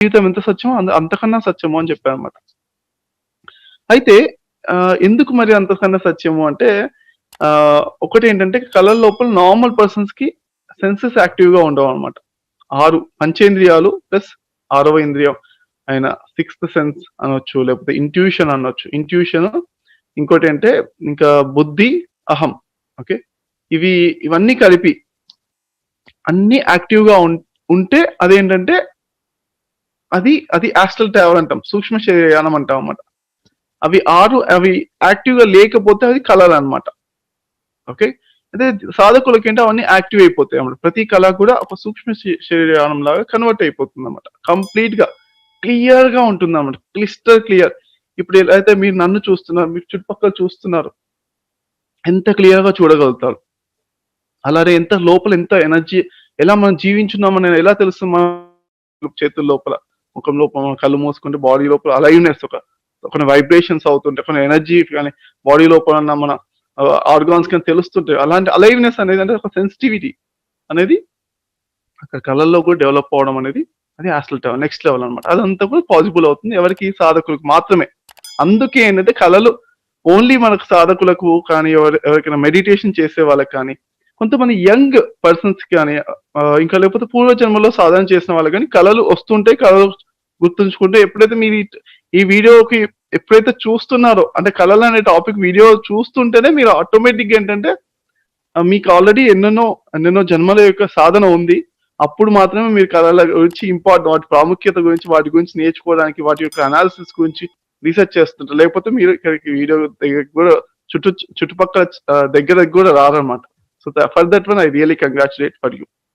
జీవితం ఎంత సత్యమో అంత అంతకన్నా సత్యము అని చెప్పారు అనమాట అయితే ఎందుకు మరి అంతకన్నా సత్యము అంటే ఒకటి ఏంటంటే కళల లోపల నార్మల్ పర్సన్స్కి సెన్సెస్ యాక్టివ్గా ఉండవు అనమాట ఆరు పంచేంద్రియాలు ప్లస్ ఆరవ ఇంద్రియం అయిన సిక్స్త్ సెన్స్ అనొచ్చు లేకపోతే ఇంట్యూషన్ అనొచ్చు. ఇంట్యూషన్ ఇంకోటి అంటే ఇంకా బుద్ధి అహం ఓకే? ఇవి ఇవన్నీ కలిపి అన్ని యాక్టివ్గా ఉం- ఉంటే అదేంటంటే అది అది ఆస్ట్రల్ ట్రావెల్ అంటాం. సూక్ష్మ శరీరయానం అంటాం అనమాట అవి ఆరు అవి యాక్టివ్గా లేకపోతే అది కళలు అనమాట ఓకే అదే సాధకులకి ఏంటో అవన్నీ యాక్టివ్ అయిపోతాయి అన్నమాట. ప్రతి కళ కూడా ఒక సూక్ష్మ శ- శరీరయానం లాగా కన్వర్ట్ అయిపోతుంది అన్నమాట. కంప్లీట్గా క్లియర్గా ఉంటుంది అనమాట క్లిస్టర్ క్లియర్ ఇప్పుడు ఎలా అయితే మీరు నన్ను చూస్తున్నారు మీరు చుట్టుపక్కల చూస్తున్నారు ఎంత క్లియర్గా చూడగలుగుతారు? అలాగే ఎంత లోపల ఎంత ఎనర్జీ ఎలా మనం జీవించున్నామని ఎలా తెలుస్తుంది మన చేతుల లోపల? ముఖం లోపల కళ్ళు మూసుకుంటే బాడీ లోపల అలైవ్నెస్ ఒక కొన్ని వైబ్రేషన్స్ అవుతుంటాయి కొన్ని ఎనర్జీ కానీ బాడీ లోపల మన ఆర్గాన్స్ కానీ తెలుస్తుంటాయి. అలాంటి అలైవ్నెస్ అనేది అంటే ఒక సెన్సిటివిటీ అనేది అక్కడ కళల్లో కూడా డెవలప్ అవడం అనేది అది అసలు నెక్స్ట్ లెవెల్ అనమాట అదంతా కూడా పాసిబుల్ అవుతుంది. ఎవరికి సాధకులకు మాత్రమే. అందుకే ఏంటంటే కళలు ఓన్లీ మనకు సాధకులకు కానీ ఎవరి ఎవరికైనా మెడిటేషన్ చేసే వాళ్ళకి కానీ కొంతమంది యంగ్ పర్సన్స్ కానీ ఇంకా లేకపోతే పూర్వజన్మలో సాధన చేసిన వాళ్ళు కానీ కళలు వస్తుంటాయి. కళలు గుర్తుంచుకుంటే ఎప్పుడైతే మీరు ఈ- వీడియోకి ఎప్పుడైతే చూస్తున్నారో అంటే కళలు అనే టాపిక్ వీడియో చూస్తుంటేనే మీరు ఆటోమేటిక్ ఏంటంటే మీకు ఆల్రెడీ ఎన్నెన్నో ఎన్నెన్నో జన్మల యొక్క సాధన ఉంది. అప్పుడు మాత్రమే మీరు కళల గురించి ఇంపార్టెంట్ వాటి ప్రాముఖ్యత గురించి వాటి గురించి నేర్చుకోవడానికి వాటి యొక్క అనాలిసిస్ గురించి రీసెర్చ్ చేస్తుంటారు. లేకపోతే మీరు ఇక్కడికి వీడియో దగ్గర కూడా చుట్టూ చుట్టుపక్కల దగ్గర కూడా రారన్నమాట. So for that one I really congratulate for you